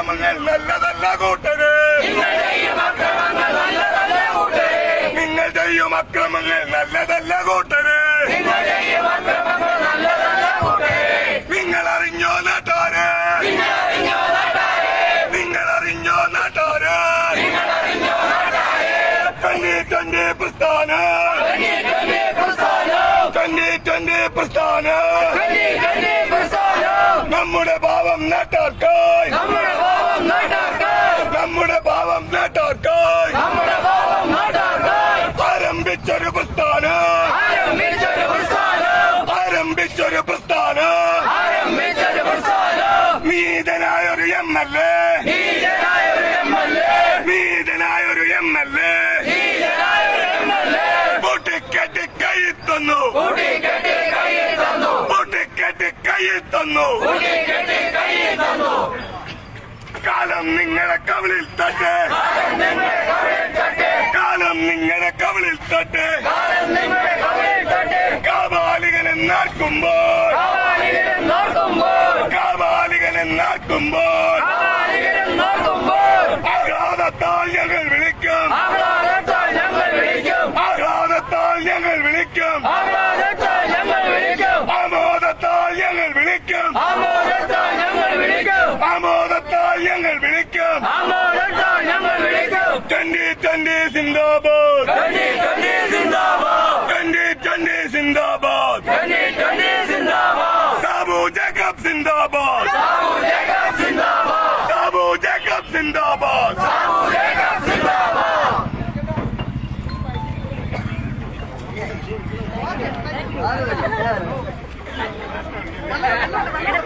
അക്രമങ്ങൾ നല്ലതല്ല കൂട്ടര്. നിങ്ങൾ ചെയ്യും അക്രമങ്ങൾ നല്ലതല്ല കൂട്ടര്. നിങ്ങൾ അറിഞ്ഞോ നാട്ടാര്? നിങ്ങൾ അറിഞ്ഞോ നാട്ടാര്? ട്വന്റി ട്വന്റി പ്രസ്ഥാന. ട്വന്റി ട്വന്റി പ്രസ്ഥാന. നമ്മുടെ ഭാവം നാട്ടാർക്കായി നമ്മുടെ ഭാവം നാട്ടാർക്കായി ആരംഭിച്ചൊരു പ്രസ്ഥാന ആരംഭിച്ചൊരു പ്രസ്ഥാന നീതനായൊരു എം എൽ എ നീതനായൊരു എം എൽ എ പൊട്ടിക്കെട്ടി കൈ തന്നു പൊട്ടിക്കെട്ടി കൈ തന്നു. കാലം നിങ്ങളെ കവിളിൽ തട്ടെ. കാലം നിങ്ങളെ കവിളിൽ തട്ടെ. കാപാലികളെ നാക്കുമ്പോൾ കാപാലികളെ നാക്കുമ്പോൾ അഗാധ ഞങ്ങൾ വിളിക്കും ട്വന്റി ട്വന്റി സിന്ദാബാദ് ട്വന്റി ട്വന്റി സിന്ദാബാദ് സാബു ജേക്കബ് സിന്ദാബാദ് സാബു ജേക്കബ് സിന്ദാബാദ്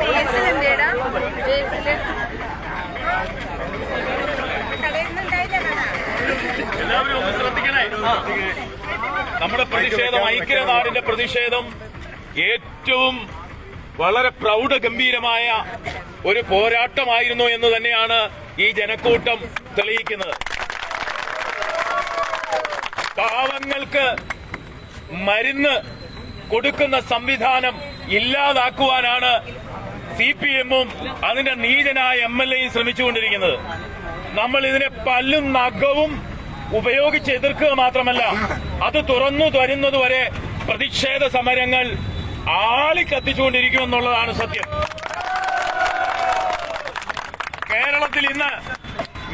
ബേസിലെന്തേടാ ബേസിൽ എല്ലാവരും ഒന്ന് ശ്രദ്ധിക്കണേ നമ്മുടെ പ്രതിഷേധം ഐക്യനാടിന്റെ പ്രതിഷേധം ഏറ്റവും വളരെ പ്രൗഢഗംഭീരമായ ഒരു പോരാട്ടമായിരുന്നു എന്ന് തന്നെയാണ് ഈ ജനക്കൂട്ടം തെളിയിക്കുന്നത്. പാവങ്ങൾക്ക് മരുന്ന് കൊടുക്കുന്ന സംവിധാനം ഇല്ലാതാക്കുവാനാണ് സി പി എമ്മും അതിന്റെ നീചനായ എം എൽ എയും ശ്രമിച്ചുകൊണ്ടിരിക്കുന്നത്. നമ്മൾ ഇതിനെ പല്ലും നഖവും ഉപയോഗിച്ച് എതിർക്കുക മാത്രമല്ല അത് തുറന്നു തരുന്നതുവരെ പ്രതിഷേധ സമരങ്ങൾ ആളിക്കത്തിച്ചുകൊണ്ടിരിക്കുമെന്നുള്ളതാണ് സത്യം. കേരളത്തിൽ ഇന്ന്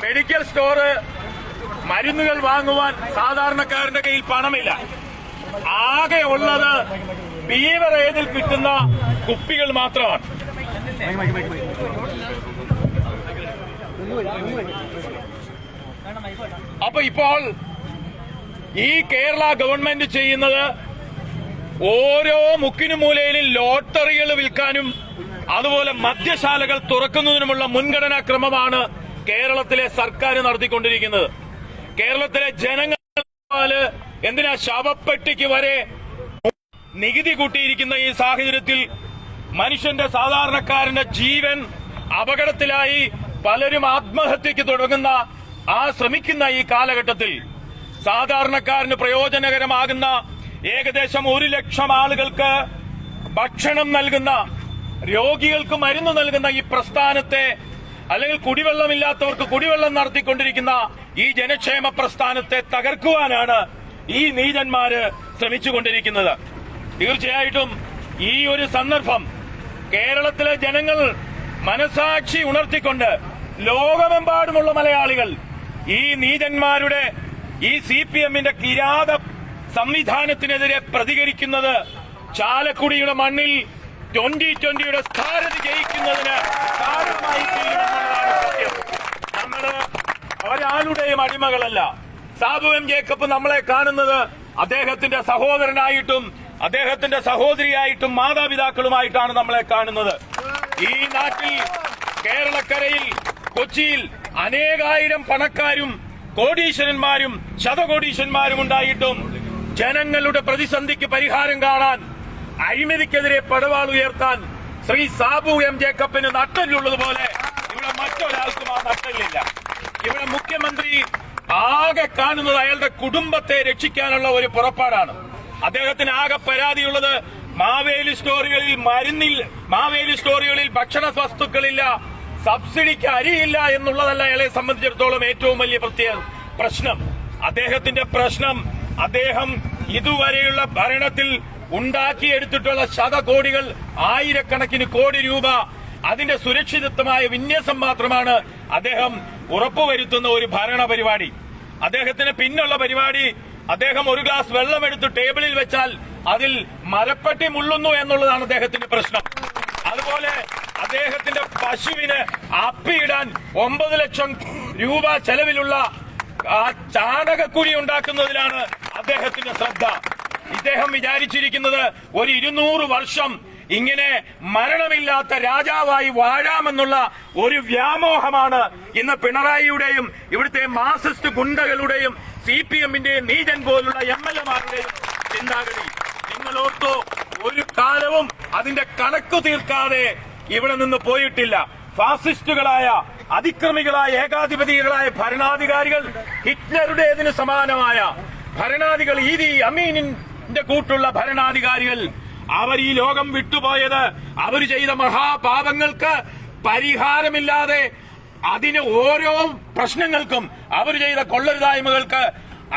മെഡിക്കൽ സ്റ്റോർ മരുന്നുകൾ വാങ്ങുവാൻ സാധാരണക്കാരന്റെ കയ്യിൽ പണമില്ല. ആകെ ഉള്ളത് ബീവറേജിൽ കിട്ടുന്ന കുപ്പികൾ മാത്രമാണ്. അപ്പൊ ഇപ്പോൾ ഈ കേരള ഗവൺമെന്റ് ചെയ്യുന്നത് ഓരോ മുക്കിനു മൂലയിലും ലോട്ടറികൾ വിൽക്കാനും അതുപോലെ മദ്യശാലകൾ തുറക്കുന്നതിനുമുള്ള മുൻഗണനാ ക്രമമാണ് കേരളത്തിലെ സർക്കാർ നടത്തിക്കൊണ്ടിരിക്കുന്നത്. കേരളത്തിലെ ജനങ്ങൾ എന്തിനാ ശവപ്പെട്ടിക്ക് വരെ നികുതി കൂട്ടിയിരിക്കുന്ന ഈ സാഹചര്യത്തിൽ മനുഷ്യന്റെ സാധാരണക്കാരന്റെ ജീവൻ അപകടത്തിലായി പലരും ആത്മഹത്യക്ക് തുടങ്ങുന്ന ആ ശ്രമിക്കുന്ന ഈ കാലഘട്ടത്തിൽ സാധാരണക്കാരന് പ്രയോജനകരമാകുന്ന ഏകദേശം ഒരു ലക്ഷം ആളുകൾക്ക് ഭക്ഷണം നൽകുന്ന രോഗികൾക്ക് മരുന്ന് നൽകുന്ന ഈ പ്രസ്ഥാനത്തെ അല്ലെങ്കിൽ കുടിവെള്ളമില്ലാത്തവർക്ക് കുടിവെള്ളം നടത്തിക്കൊണ്ടിരിക്കുന്ന ഈ ജനക്ഷേമ പ്രസ്ഥാനത്തെ തകർക്കുവാനാണ് ഈ നീചന്മാര് ശ്രമിച്ചുകൊണ്ടിരിക്കുന്നത്. തീർച്ചയായിട്ടും ഈ ഒരു സന്ദർഭം കേരളത്തിലെ ജനങ്ങൾ മനസാക്ഷി ഉണർത്തിക്കൊണ്ട് ലോകമെമ്പാടുമുള്ള മലയാളികൾ ഈ നീചന്മാരുടെ ഈ സി പി എമ്മിന്റെ കിരാത സംവിധാനത്തിനെതിരെ പ്രതികരിക്കുന്നത് ചാലക്കുടിയുടെ മണ്ണിൽ ട്വന്റി ട്വന്റിയുടെ സ്ഥാനത്ത് ജയിക്കുന്നതിന് കാരണമായി സത്യം. നമ്മൾ ഒരാളുടെയും അടിമകളല്ല. സാബു എം ജേക്കബ് നമ്മളെ കാണുന്നത് അദ്ദേഹത്തിന്റെ സഹോദരനായിട്ടും അദ്ദേഹത്തിന്റെ സഹോദരിയായിട്ടും മാതാപിതാക്കളുമായിട്ടാണ് നമ്മളെ കാണുന്നത്. ഈ നാട്ടിൽ കേരളക്കരയിൽ കൊച്ചിയിൽ അനേകായിരം പണക്കാരും കോടീശ്വരന്മാരും ശതകോടീശ്വരന്മാരും ഉണ്ടായിട്ടും ജനങ്ങളുടെ പ്രതിസന്ധിക്ക് പരിഹാരം കാണാൻ അഴിമതിക്കെതിരെ പടവാൾ ഉയർത്താൻ ശ്രീ സാബു എം ജേക്കബിന് നട്ടലുള്ളതുപോലെ ഇവിടെ മറ്റൊരാൾക്കും ആ നട്ടലില്ല ഇവിടെ മുഖ്യമന്ത്രി ആകെ കാണുന്നത് അയാളുടെ കുടുംബത്തെ രക്ഷിക്കാനുള്ള ഒരു പുറപ്പാടാണ്. അദ്ദേഹത്തിന് ആകെ പരാതിയുള്ളത് മാവേലി സ്റ്റോറുകളിൽ മരുന്നിൽ മാവേലി സ്റ്റോറുകളിൽ ഭക്ഷണ വസ്തുക്കളില്ല സബ്സിഡിക്ക് അരിയില്ല എന്നുള്ളതല്ല അയാളെ സംബന്ധിച്ചിടത്തോളം ഏറ്റവും വലിയ പ്രത്യേക പ്രശ്നം. അദ്ദേഹത്തിന്റെ പ്രശ്നം അദ്ദേഹം ഇതുവരെയുള്ള ഭരണത്തിൽ ഉണ്ടാക്കിയെടുത്തിട്ടുള്ള ശതകോടികൾ ആയിരക്കണക്കിന് കോടി രൂപ അതിന്റെ സുരക്ഷിതത്വമായ വിന്യാസം മാത്രമാണ് അദ്ദേഹം ഉറപ്പുവരുത്തുന്ന ഒരു ഭരണ പരിപാടി അദ്ദേഹത്തിന് പിന്നുള്ള പരിപാടി അദ്ദേഹം ഒരു ഗ്ലാസ് വെള്ളം എടുത്ത് ടേബിളിൽ വെച്ചാൽ അതിൽ മരപ്പെട്ടി മുള്ളുന്നു എന്നുള്ളതാണ് അദ്ദേഹത്തിന്റെ പ്രശ്നം. അതുപോലെ അദ്ദേഹത്തിന്റെ പശുവിന് അപ്പിയിടാൻ ഒമ്പത് ലക്ഷം രൂപ ചെലവിലുള്ള ആ ചാണകക്കുഴി ഉണ്ടാക്കുന്നതിലാണ് അദ്ദേഹത്തിന്റെ ശ്രദ്ധ. ഇദ്ദേഹം വിചാരിച്ചിരിക്കുന്നത് ഒരു ഇരുന്നൂറ് വർഷം ഇങ്ങനെ മരണമില്ലാത്ത രാജാവായി വാഴാമെന്നുള്ള ഒരു വ്യാമോഹമാണ് ഇന്ന് പിണറായിയുടെയും ഇവിടുത്തെ മാർസിസ്റ്റ് ഗുണ്ടകളുടെയും സി പി എമ്മിന്റെയും നീജൻ പോലുള്ള എം എൽ എമാരുടെയും ചിന്താഗതി. നിങ്ങൾ ഓർത്തോ ഒരു കാലവും അതിന്റെ കണക്ക് തീർക്കാതെ ഇവിടെ നിന്ന് പോയിട്ടില്ല. ഫാസിസ്റ്റുകളായ അതിക്രമികളായ ഏകാധിപതികളായ ഭരണാധികാരികൾ ഹിറ്റ്ലറുടേതിന് സമാനമായ ഭരണാധികൾ ഈദി അമീനിന്റെ കൂട്ടുള്ള ഭരണാധികാരികൾ. അവർ ഈ ലോകം വിട്ടുപോയത് അവർ ചെയ്ത മഹാപാപങ്ങൾക്ക് പരിഹാരമില്ലാതെ അതിന് ഓരോ പ്രശ്നങ്ങൾക്കും അവർ ചെയ്ത കൊള്ളരുതായ്മകൾക്ക്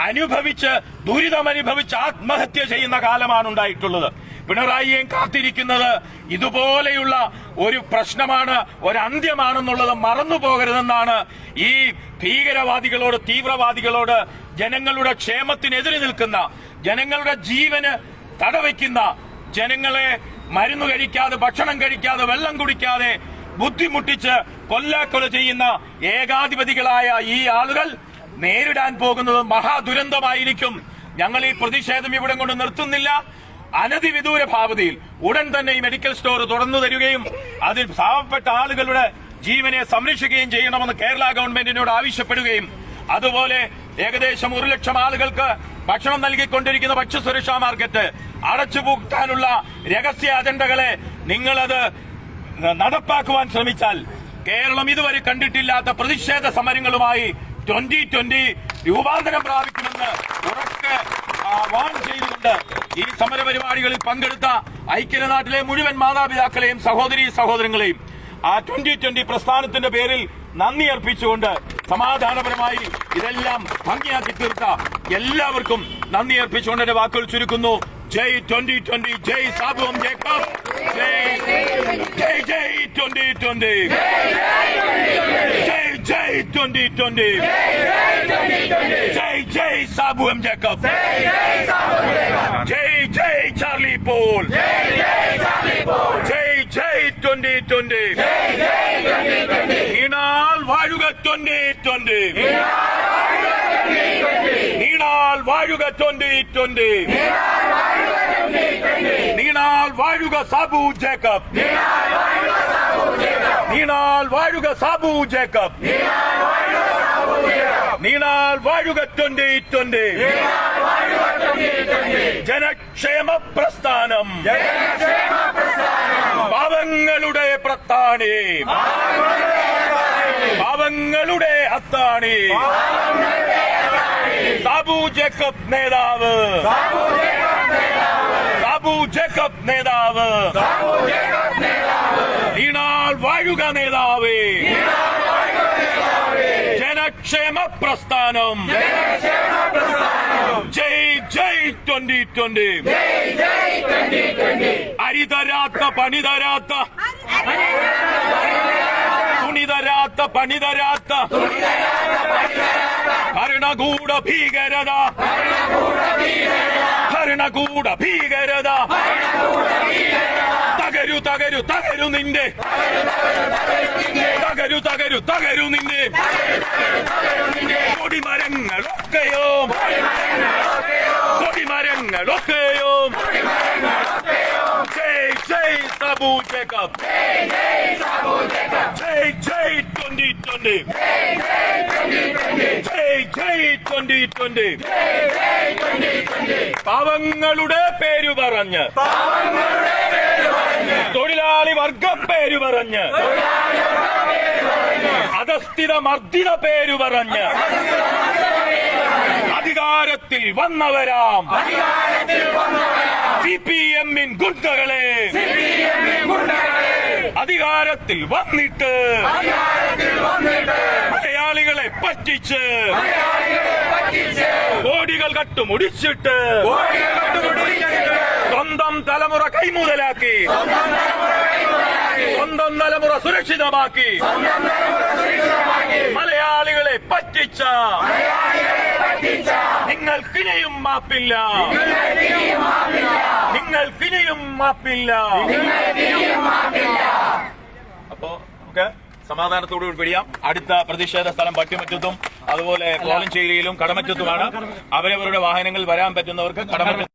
അനുഭവിച്ച് ദുരിതമനുഭവിച്ച് ആത്മഹത്യ ചെയ്യുന്ന കാലമാണ് ഉണ്ടായിട്ടുള്ളത്. പിണറായിയെ കാത്തിരിക്കുന്നത് ഇതുപോലെയുള്ള ഒരു പ്രശ്നമാണ് ഒരു അന്ത്യമാണെന്നുള്ളത് മറന്നു പോകരുതെന്നാണ് ഈ ഭീകരവാദികളോട് തീവ്രവാദികളോട് ജനങ്ങളുടെ ക്ഷേമത്തിനെതിരെ നിൽക്കുന്ന ജനങ്ങളുടെ ജീവന് തടവയ്ക്കുന്ന ജനങ്ങളെ മരുന്ന് കഴിക്കാതെ ഭക്ഷണം കഴിക്കാതെ വെള്ളം കുടിക്കാതെ ബുദ്ധിമുട്ടിച്ച് കൊല്ലാക്കൊല ചെയ്യുന്ന ഏകാധിപതികളായ ഈ ആളുകൾ നേരിടാൻ പോകുന്നത് മഹാദുരന്തമായിരിക്കും. ഞങ്ങൾ ഈ പ്രതിഷേധം ഇവിടെ കൊണ്ട് നിർത്തുന്നില്ല. അനധിവിദൂര ഭാവതിയിൽ ഉടൻ തന്നെ ഈ മെഡിക്കൽ സ്റ്റോർ തുറന്നു തരികയും അതിൽ പാവപ്പെട്ട ആളുകളുടെ ജീവനെ സംരക്ഷിക്കുകയും ചെയ്യണമെന്ന് കേരള ഗവൺമെന്റിനോട് ആവശ്യപ്പെടുകയും അതുപോലെ ഏകദേശം ഒരു ലക്ഷം ആളുകൾക്ക് ഭക്ഷണം നൽകിക്കൊണ്ടിരിക്കുന്ന ഭക്ഷ്യസുരക്ഷാ മാർക്കറ്റ് അടച്ചുപൂട്ടാനുള്ള രഹസ്യ അജണ്ടകളെ നിങ്ങളത് നടപ്പാക്കുവാൻ ശ്രമിച്ചാൽ കേരളം ഇതുവരെ കണ്ടിട്ടില്ലാത്ത പ്രതിഷേധ സമരങ്ങളുമായി ട്വന്റി ട്വന്റി രൂപാന്തരം പ്രാപിക്കുമെന്ന് ഉറക്കെ വാൺ ചെയ്തുകൊണ്ട് ഈ സമര പരിപാടികളിൽ പങ്കെടുത്ത ഐക്യനാട്ടിലെ മുഴുവൻ മാതാപിതാക്കളെയും സഹോദരി സഹോദരങ്ങളെയും ആ ട്വന്റി ട്വന്റി പ്രസ്ഥാനത്തിന്റെ പേരിൽ നന്ദി അർപ്പിച്ചുകൊണ്ട് സമാധാനപരമായി ഇതെല്ലാം ഭംഗിയാക്കി തീർത്ത എല്ലാവർക്കും നന്ദി അർപ്പിച്ചുകൊണ്ട് എന്റെ വാക്കുകൾ ചുരുക്കുന്നു. ജയ് ട്വന്റി ട്വന്റി ജയ് സാബുവും ജേക്കബ്. ജയ് ജയ് ട്വന്റി ട്വന്റി. ജയ് ജയ് ട്വന്റി ട്വന്റി ജയ് ജയ് സാബു എം ജേക്കബ് ജയ് ജയ് ചാർലി പോൾ ജയ് ജയ് ട്വന്റി ട്വന്റി നീണാൽ വാഴുക ട്വന്റി ട്വന്റി നീണാൽ വാഴുക ട്വന്റി ട്വന്റി നീണാൽ വാഴുക സാബു ജേക്കബ് നീണാൽ വാഴുക സാബു ജേക്കബ്. നീണാൽ വാഴുക ജനക്ഷേമ പ്രസ്ഥാനം. പാവങ്ങളുടെ പ്രത്താണി. പാവങ്ങളുടെ അത്താണി. സാബു ജേക്കബ് നേതാവ്. സാബു ജേക്കബ് നേതാവ്. നീണാൾ വാഴുക നേതാവേ. ജനക്ഷേമ പ്രസ്ഥാനം. ജയ് ജയ് ട്വന്റി ട്വന്റി. അരിതരാത്ത പണിതരാത്ത പണി പണിതരാത്ത ഭരണകൂട ഭീകരത ഭരണകൂട ഭീകരത തകരു തകരു തകരു നിന്റെ തകരു തകരു തകരു നിന്റെ കൊടിമരങ്ങളൊക്കെയോ കൊടിമരങ്ങളൊക്കെയോ ജയ് ജയ് സബൂജകം ജയ് ജയ് ജയ് ട്വന്റി ജയ് ജയ് പാവങ്ങളുടെ പേരു പറഞ്ഞ് തൊഴിലാളി വർഗ പേരു പറഞ്ഞ് അധസ്ഥിത മർദ്ദിത പേരു പറഞ്ഞ് അധികാരത്തിൽ വന്നവരാം സി പി എമ്മിൻ ഗുണ്ടകളെ അധികാരത്തിൽ വന്നിട്ട് മലയാളികളെ പറ്റിച്ച് കോടികൾ കട്ടുമുടിച്ചിട്ട് സ്വന്തം തലമുറ കൈമുതലാക്കി സ്വന്തം തലമുറ സുരക്ഷിതമാക്കി മലയാളികളെ പറ്റിച്ച നിങ്ങൾക്കിനിയും മാപ്പില്ല. നിങ്ങൾക്കിനെയും മാപ്പില്ല. അപ്പോ നമുക്ക് സമാധാനത്തോടു കൂടി പിടിയാം. അടുത്ത പ്രതിഷേധ സ്ഥലം പട്ടിമറ്റത്തും അതുപോലെ കോളഞ്ചേരിയിലും കടമറ്റത്തുമാണ്. അവരവരുടെ വാഹനങ്ങൾ വരാൻ പറ്റുന്നവർക്ക് കടമറ്റത്ത്